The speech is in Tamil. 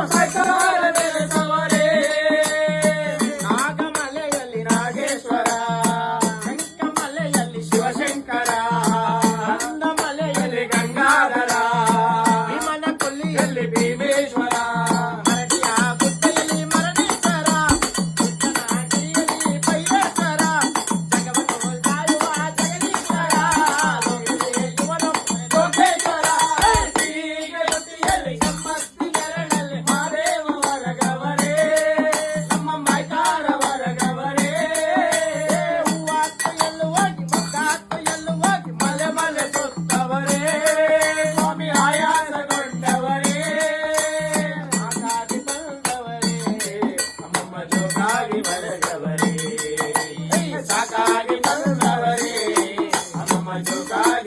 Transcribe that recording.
I got ಸಾಕಾಗಿ ಮಲಗವರೇ ಸಾಕಾಗಿ ಮಲಗವರೇ ಅಮ್ಮ ಜೋಕಾಗಿ